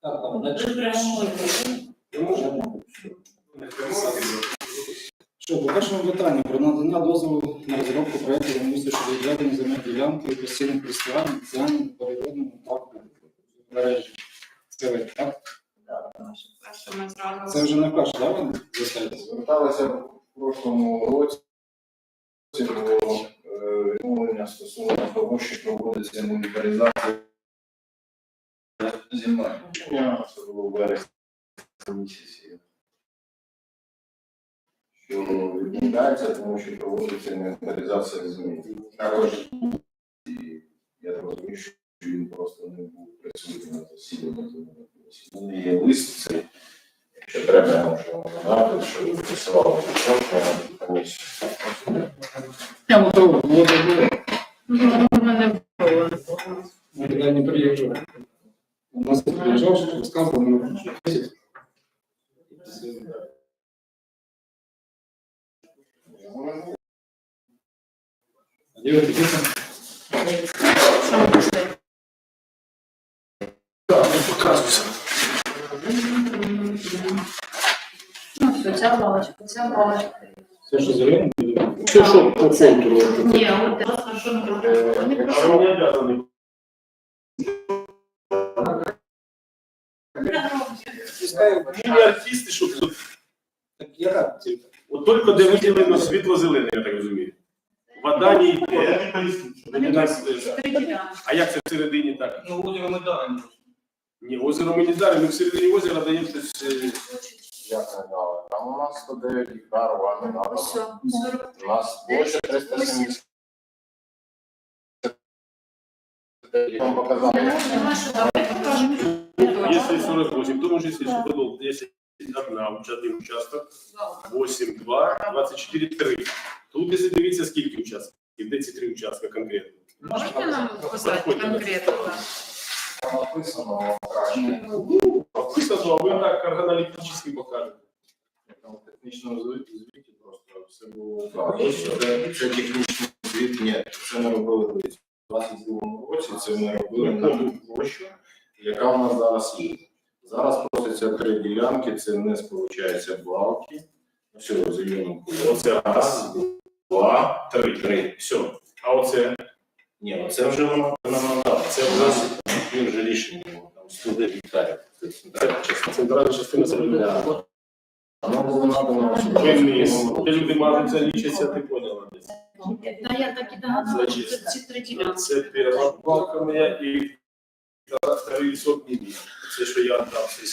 Так, дальше. Що, по першому питанню про надання дозволу на розробку проєкту замовлення щодо відведення земельної ділянки і постійних користування спеціальним переводним парку мережі. Це ви, так? Це вже не перше, так? Зверталися в прошлому році е, відмовлення стосовно того, що проводиться інвентаризація земель. Це було в вересні місяці. Що відмовляється, тому що проводиться інвентаризація земель. Також я розумію, що він просто не був присутній на засіданні. У мене є лист. Якщо треба, я можу надати, що на комісію. Я готовий, було добре. мене було. Ми туди не приїжджали. У нас тут приїжджав, що розказував, ми що А де ви такі там? Ну, ця балочка, ця балочка. Це що зелено? Це що по контуру? Ні, от це що ми робимо? Вони просто Ми не артисти, що тут. Так яка тільки? От тільки де виділено світло-зелене, я так розумію. Вода не йде. Вони е. А як це всередині так? Ну, озеро ми даримо. Ні, озеро ми не даримо, ми всередині озера даємо щось. е, 199 гектарів вам ну, надано. Ось, У нас площа 370. Я вам показав. Если 48, то можете если продолжить участок, 8, 2, 24, 3. Тут, если дивиться, скільки участків, де ці три участка конкретно. Можете нам показати конкретно? Написано. Написано, а ви так органолептически покажете. В звіті просто все було так. Це, це технічний звіт, ні, це ми робили колись. У 22 році це ми робили на ту площу, яка у нас зараз є. Зараз проситься три ділянки, це не сполучаються балки. Все, в зеленому. Оце раз, два, три. Три. Все. А оце Ні, ну це вже воно нам надало. Це в нас вже рішення там 109 гектарів. Це центральна частина. центральна частина земля. Воно було надано. Вниз. Ти люди це лічиться, ти поняла. десь. Та я так і догадалася, що це ці три ділянки. Це перша балка моя і вторий сотні. Це що я дав.